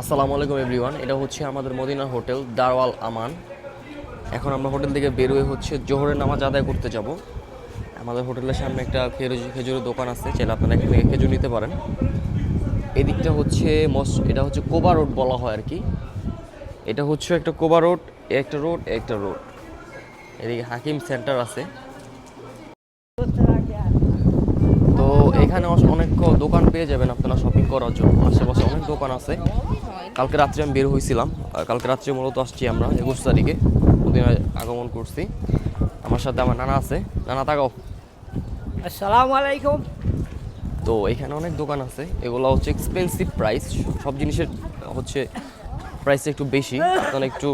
আসসালামু আলাইকুম, এভরিওয়ান। এটা হচ্ছে আমাদের মদিনা হোটেল, দারওয়াল আমান। এখন আমরা হোটেল থেকে বেরোয় হচ্ছে জোহরের নামাজ আদায় করতে যাব। আমাদের হোটেলের সামনে একটা খেজুর, খেজুরের দোকান আছে, চাইলে আপনারা এখান থেকে খেজুর নিতে পারেন। এদিকটা হচ্ছে মস এটা হচ্ছে কোবা রোড বলা হয় আর কি। এটা হচ্ছে একটা কোবা রোড, একটা রোড একটা রোড। এদিকে হাকিম সেন্টার আছে। তো এখানে অনেক দোকান পেয়ে যাবেন আপনারা শপিং করার জন্য। আশেপাশে অনেক দোকান আছে। কালকে রাত্রে আমি বের হয়েছিলাম কালকে রাত্রে মূলত আসছি আমরা একুশ তারিখে। মদিনায় আগমন করছি। আমার সাথে আমার নানা আছে। নানা তাকাও। আসসালামু আলাইকুম তো এখানে অনেক দোকান আছে। এগুলো হচ্ছে এক্সপেন্সিভ প্রাইস সব জিনিসের হচ্ছে প্রাইস একটু বেশি। আপনারা একটু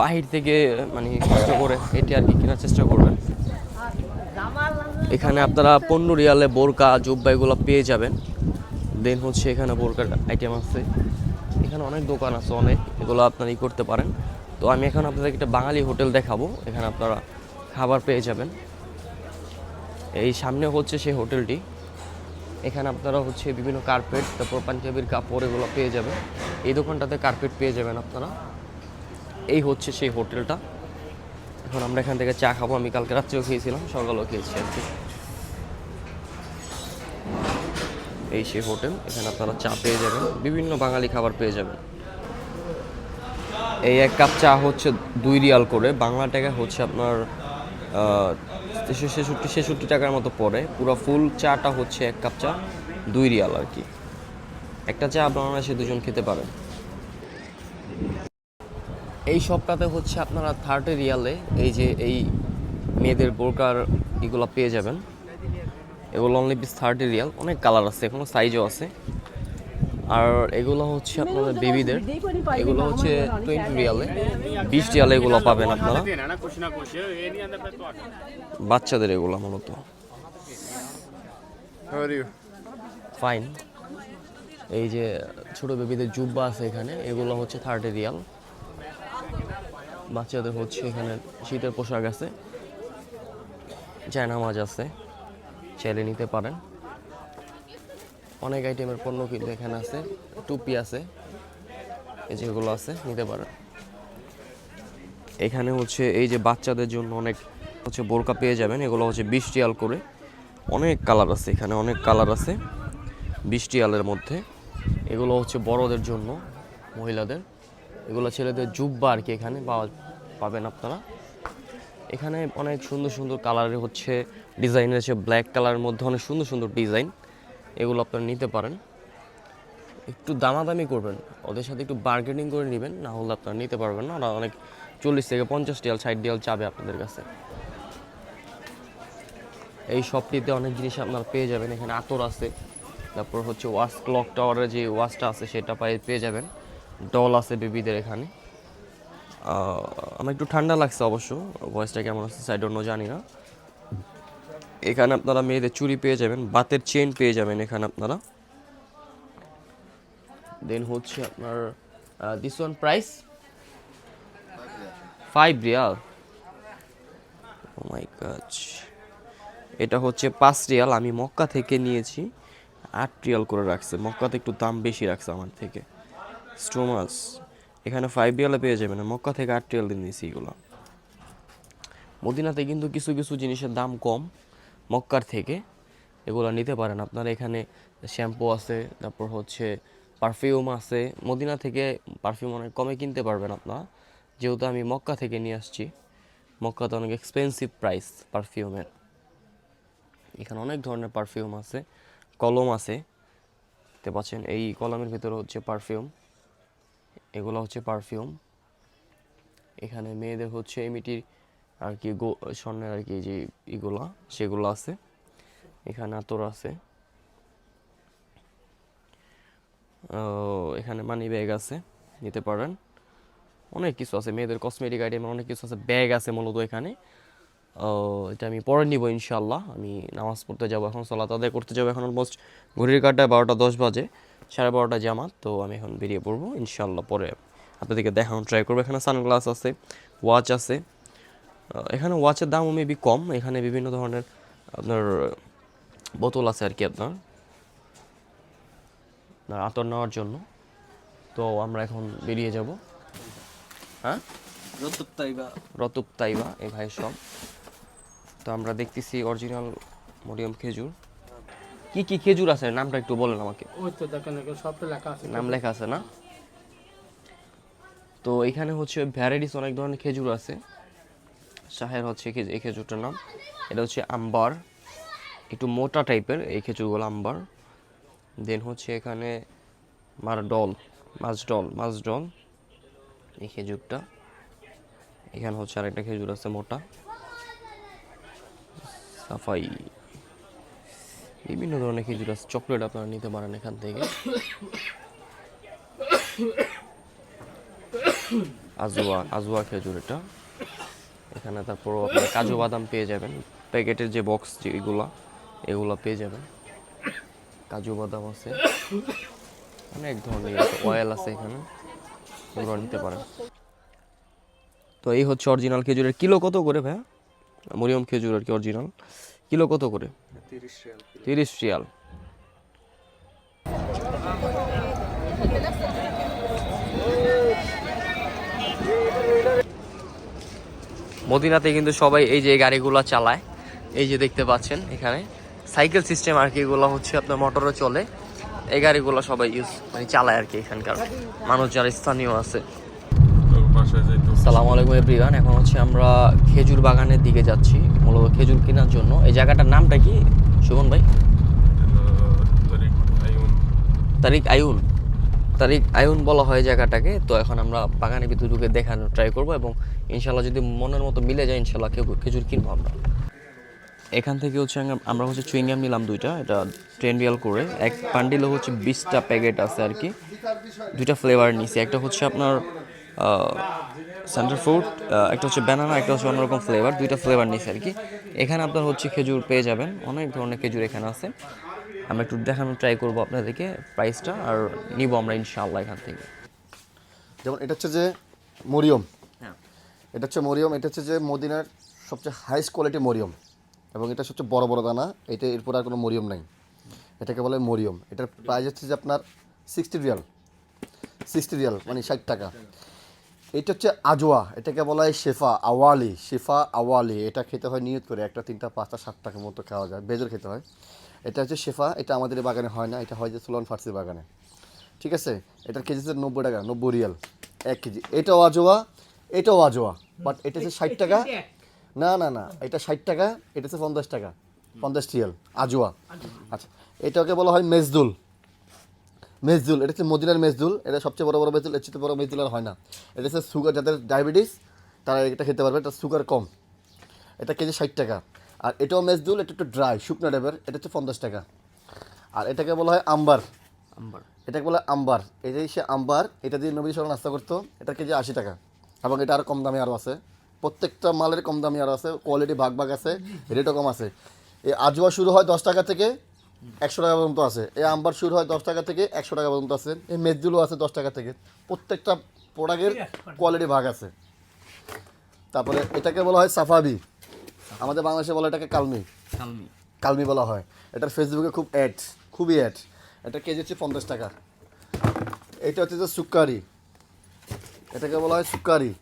বাহির থেকে মানে কষ্ট করে এটি আর কি কেনার চেষ্টা করবেন। এখানে আপনারা পনেরো রিয়ালে বোরকা জুব্বা এগুলো পেয়ে যাবেন। দেন হচ্ছে এখানে বোরকার আইটেম আছে। এখানে অনেক দোকান আছে, অনেক এগুলো আপনারা ই করতে পারেন। তো আমি এখন আপনাদেরকে একটা বাঙালি হোটেল দেখাবো, এখানে আপনারা খাবার পেয়ে যাবেন। এই সামনে হচ্ছে সেই হোটেলটি। এখানে আপনারা হচ্ছে বিভিন্ন কার্পেট তারপর পাঞ্জাবির কাপড় এগুলো পেয়ে যাবেন। এই দোকানটাতে কার্পেট পেয়ে যাবেন আপনারা। এই হচ্ছে সেই হোটেলটা। এখন আমরা এখান থেকে চা খাব, আমি কালকে রাত্রেও খেয়েছিলাম, সকালেও খেয়েছি আর কি। এই সেই হোটেল, এখানে আপনারা চা পেয়ে যাবেন, বিভিন্ন বাঙালি খাবার পেয়ে যাবেন। এই এক কাপ চা হচ্ছে দুই রিয়াল করে, বাংলা টাকা হচ্ছে আপনার ছেষট্টি ছেষট্টি টাকার মতো পড়ে। পুরো ফুল চাটা হচ্ছে এক কাপ চা, দুই রিয়াল আর কি। একটা চা আপনারা অনায়াসে দুজন খেতে পারেন। এই শপটাতে হচ্ছে আপনারা থার্টি রিয়ালে এই যে এই মেয়েদের বোরকার এগুলো পেয়ে যাবেন। এগুলো অনলি পিস থার্টি রিয়াল অনেক কালার আছে এখনও সাইজও আছে। আর এগুলো হচ্ছে আপনাদের বেবিদের এগুলো হচ্ছে টোয়েন্টি রিয়ালে বিশ রিয়ালে এগুলো পাবেন আপনারা। বাচ্চাদের এগুলো মূলত। ফাইন এই যে ছোট বেবিদের জুব্বা আছে এখানে এগুলো হচ্ছে থার্টি রিয়াল বাচ্চাদের হচ্ছে এখানে শীতের পোশাক আছে। জায়নামাজ আছে। চাইলে নিতে পারেন। অনেক আইটেমের পণ্য কিন্তু এখানে আছে। টুপি আছে। এই যেগুলো আছে, নিতে পারেন। এখানে হচ্ছে এই যে বাচ্চাদের জন্য অনেক হচ্ছে বোরকা পেয়ে যাবেন। এগুলো হচ্ছে বিশ রিয়াল করে। অনেক কালার আছে এখানে, অনেক কালার আছে বিশ রিয়ালের মধ্যে। এগুলো হচ্ছে বড়দের জন্য, মহিলাদের। এগুলো ছেলেদের জুব্বা আর কি এখানে পাওয়া পাবেন আপনারা। এখানে অনেক সুন্দর সুন্দর কালারের হচ্ছে ডিজাইন আছে ব্ল্যাক কালারের মধ্যে অনেক সুন্দর সুন্দর ডিজাইন এগুলো আপনারা নিতে পারেন। একটু দামাদামি করবেন। ওদের সাথে একটু বার্গেনিং করে নেবেন। না হলে আপনারা নিতে পারবেন না। ওরা অনেক চল্লিশ থেকে পঞ্চাশ ডিয়াল ষাট ডিয়াল চাবে আপনাদের কাছে। এই শপটিতে অনেক জিনিস আপনারা পেয়ে যাবেন। এখানে আতর আছে। তারপর হচ্ছে ওয়াশ ক্লক টাওয়ারের যে ওয়াশটা আছে, সেটা পেয়ে যাবেন। ডল আছে বেবিদের এখানে। আমার একটু ঠান্ডা লাগছে অবশ্য। ভয়েসটা কেমন আছে সাইড অন্য জানি না। এখানে আপনারা মেয়েদের চুড়ি পেয়ে যাবেন, বাতের চেন পেয়ে যাবেন এখানে আপনারা। দেন হচ্ছে আপনার this one price five riyal my god এটা হচ্ছে পাঁচ রিয়াল আমি মক্কা থেকে নিয়েছি। আট রিয়াল করে রাখছে। মক্কাতে একটু দাম বেশি রাখছে আমার থেকে। স্টোমাস এখানে ফাইভ রিয়ালে পেয়ে যাবেন। মক্কা থেকে আট রিয়াল দিয়ে নিয়েছি এগুলো। মদিনাতে কিন্তু কিছু কিছু জিনিসের দাম কম মক্কার থেকে। এগুলো নিতে পারেন। আপনারা এখানে শ্যাম্পু আছে, তারপর হচ্ছে পারফিউম আছে। মদিনা থেকে পারফিউম অনেক কমে কিনতে পারবেন আপনারা। যেহেতু আমি মক্কা থেকে নিয়ে আসছি, মক্কাতে অনেক এক্সপেন্সিভ প্রাইস পারফিউমের এখানে অনেক ধরনের পারফিউম আছে, কলম আছে। দেখতে পাচ্ছেন, এই কলমের ভিতরে হচ্ছে পারফিউম এগুলো হচ্ছে পারফিউম। এখানে মেয়েদের হচ্ছে এমিটির আর কি গো, স্বর্ণের আর কি যে ইগুলা সেগুলো আছে। এখানে আতর আছে। এখানে মানি ব্যাগ আছে, নিতে পারেন। অনেক কিছু আছে, মেয়েদের কসমেটিক আইটেম অনেক কিছু আছে ব্যাগ আছে মূলত এখানে। এটা আমি পরে নিব ইনশাল্লাহ আমি নামাজ পড়তে যাব এখন, সলাত আদায় করতে যাব এখন অলমোস্ট ঘড়ির কাটায় বারোটা দশ বাজে। সাড়ে বারোটা জামাত তো আমি এখন বেরিয়ে পড়ব। ইনশাল্লাহ পরে আপনাদেরকে দেখানোর ট্রাই করব। এখানে সানগ্লাস আছে ওয়াচ আছে। এখানে ওয়াচের দামও মেবি কম। এখানে বিভিন্ন ধরনের আপনার বোতল আছে আর কি আপনার আতর নেওয়ার জন্য। তো আমরা এখন বেরিয়ে যাব। হ্যাঁ? রতুপ তাইবা। রতুপ তাইবা এই ভাইয়ের সব তো আমরা দেখতেছি অরিজিনাল মরিয়ম খেজুর। কি কি খেজুর আছে? নামটা একটু বলেন আমাকে। নাম লেখা আছে না? তো এখানে হচ্ছে ভ্যারাইটিস অনেক ধরনের খেজুর আছে। শাহের হচ্ছে এই খেজুরটার নাম। এটা হচ্ছে আম্বার। একটু মোটা টাইপের এই খেজুরগুলো আম্বার। দেন হচ্ছে এখানে মারডল মাছডল মাছডল এই খেজুরটা। এখানে হচ্ছে আরেকটা খেজুর আছে মোটা। সাফাই। বিভিন্ন ধরনের খেজুর আছে চকলেট আপনারা নিতে পারেন এখান থেকে। আজুয়া আজুয়া খেজুর এটা। এখানে তারপর আপনার কাজু বাদাম পেয়ে যাবেন। প্যাকেটের যে বক্স যেগুলা এগুলা পেয়ে যাবেন। কাজু বাদাম আছে। অনেক ধরনের অয়েল আছে এখানে। এগুলো নিতে পারেন। তো এই হচ্ছে অরিজিনাল খেজুরের কিলো কত করে ভাইয়া? মরিয়ম খেজুর আর কি অরিজিনাল কিলো কত করে? তিরিশ রিয়াল মদিনাতে কিন্তু সবাই এই যে গাড়িগুলো চালায় এই যে দেখতে পাচ্ছেন এখানে। সাইকেল সিস্টেম আর কি এগুলো হচ্ছে আপনার মোটরও চলে। এই গাড়িগুলো সবাই ইউজ মানে চালায় আর কি এখানকার। মানুষ যারা স্থানীয় আছে। সালাম আলাইকুম এভরিওয়ান, এখন হচ্ছে আমরা খেজুর বাগানের দিকে যাচ্ছি, মূলত খেজুর কেনার জন্য। এই জায়গাটার নামটা কি, সুমন ভাই? তারিক আয়ুন তারিক আয়ুন বলা হয় জায়গাটাকে, তো এখন আমরা বাগানের ভিতরে ঢুকে দেখানোর ট্রাই করব এবং ইনশাল্লাহ যদি মনের মতো মিলে যায় ইনশাল্লাহ খেজুর খেজুর কিনবো আমরা। এখান থেকে হচ্ছে আমরা হচ্ছে চুইংগাম নিলাম দুইটা, এটা টেন রিয়াল করে। এক বান্ডিলে হচ্ছে বিশটা প্যাকেট আছে আর কি। দুইটা ফ্লেভার নিছি। একটা হচ্ছে আপনার সেন্টার ফ্রুট একটা হচ্ছে ব্যানানা একটা হচ্ছে অন্যরকম ফ্লেভার দুইটা ফ্লেভার নিয়েছে আর কি। এখানে আপনার হচ্ছে খেজুর পেয়ে যাবেন অনেক ধরনের খেজুর এখানে আছে। আমরা একটু দেখানোর ট্রাই করব আপনাদেরকে প্রাইসটা আর নিব আমরা ইনশাআল্লাহ এখান থেকে। যেমন এটা হচ্ছে যে মরিয়ম। হ্যাঁ। এটা হচ্ছে মরিয়ম এটা হচ্ছে যে মদিনার সবচেয়ে হাইস্ট কোয়ালিটি মরিয়ম। এবং এটা সবচেয়ে বড় বড় দানা এটা এরপর আর কোনো মরিয়ম নাই। এটাকে বলে মরিয়ম। এটার প্রাইস হচ্ছে যে আপনার সিক্সটি রিয়াল। সিক্সটি রিয়াল মানে ষাট টাকা। এটা হচ্ছে আজোয়া এটাকে বলা হয় শেফা আওয়ালি শেফা আওয়ালি এটা খেতে হয় নিয়ত করে একটা তিনটা পাঁচটা সাত টাকার মতো খাওয়া যায় বেজর খেতে হয়। এটা হচ্ছে শেফা এটা আমাদের বাগানে হয় না এটা হয় যে সুলন ফার্সির বাগানে। ঠিক আছে? এটার কেজি হচ্ছে নব্বই টাকা নব্বই রিয়াল এক কেজি। এটাও আজোয়া এটাও আজোয়া বাট এটা হচ্ছে ষাট টাকা। না না না এটা ষাট টাকা এটা হচ্ছে পঞ্চাশ টাকা পঞ্চাশ রিয়াল আজোয়া আচ্ছা এটাকে বলা হয় মেজদুল। মেজদুল এটা হচ্ছে মদিনার মেজদুল এটা সবচেয়ে বড় বড় মেজদুল এর চেয়ে বড় মেজদুল আর হয় না। এটা হচ্ছে সুগার যাদের ডায়াবেটিস তারা এটা খেতে পারবে এটা সুগার কম। এটা কেজি ষাট টাকা। আর এটাও মেজদুল এটা একটু ড্রাই শুকনো টাইপের এটা হচ্ছে পঞ্চাশ টাকা। আর এটাকে বলা হয় আম্বার। আম্বার। এটাকে বলে আম্বার। এটাই সে আম্বার এটা দিয়ে নবী সবাই নাস্তা করতো এটা কেজি আশি টাকা। এবং এটা আরও কম দামে আরও আছে। প্রত্যেকটা মালের কম দামি আরও আছে কোয়ালিটি ভাগ ভাগ আছে রেটও কম আছে। এই আজওয়া শুরু হয় দশ টাকা থেকে একশো টাকা পর্যন্ত আছে। এই আম্বার শুরু হয় দশ টাকা থেকে একশো টাকা পর্যন্ত আছে। এই মেজদুলও আছে দশ টাকা থেকে। প্রত্যেকটা প্রোডাক্টের কোয়ালিটি ভাগ আছে। তারপরে এটাকে বলা হয় সাফাবি। আমাদের বাংলাদেশে বলা এটাকে কালমি। কালমি। কালমি বলা হয়। এটার ফেসবুকে খুব অ্যাড খুবই অ্যাড এটা কেজি হচ্ছে পঞ্চাশ টাকা। এটা হচ্ছে যে সুকারি এটাকে বলা হয় সুকারি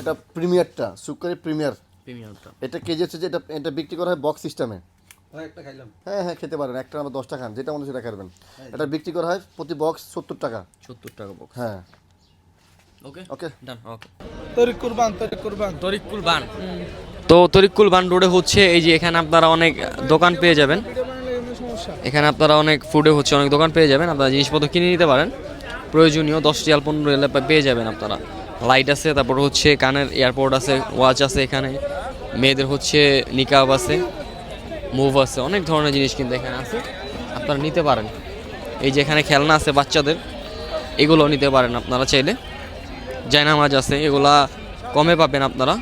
এটা প্রিমিয়ারটা সুক্কারি প্রিমিয়ার। প্রিমিয়ামটা এটা কেজি হচ্ছে যে এটা এটা বিক্রি করা হয় বক্স সিস্টেমে হয় একটা খাইলাম। হ্যাঁ হ্যাঁ খেতে পারেন একটা আমার দশ টাকা খান যেটা মনে হয় সেটা খাবেন এটা বিক্রি করা হয় প্রতি বক্স সত্তর টাকা। সত্তর টাকা বক্স হ্যাঁ। ওকে ওকে ডান ওকে তরিক কুরবান তরিক কুরবান তরিকুল বান। তো তরিকুল বান রোডে হচ্ছে এই যে এখানে আপনারা অনেক দোকান পেয়ে যাবেন। এখানে আপনারা অনেক ফুডে হচ্ছে অনেক দোকান পেয়ে যাবেন। আপনারা জিনিসপত্র কিনে নিতে পারেন। প্রয়োজনীয় দশ রিয়াল পনেরো রিয়ালে পেয়ে যাবেন আপনারা। লাইট আছে তারপর হচ্ছে কানের এয়ারপোর্ট আছে ওয়াচ আছে এখানে। মেয়েদের হচ্ছে নিকাব আছে। মুভ আছে। অনেক ধরনের জিনিস কিন্তু এখানে আছে। আপনারা নিতে পারেন। এই যে এখানে খেলনা আছে বাচ্চাদের, এগুলো নিতে পারেন আপনারা চাইলে। জায়নামাজ আছে, এগুলা কমে পাবেন আপনারা।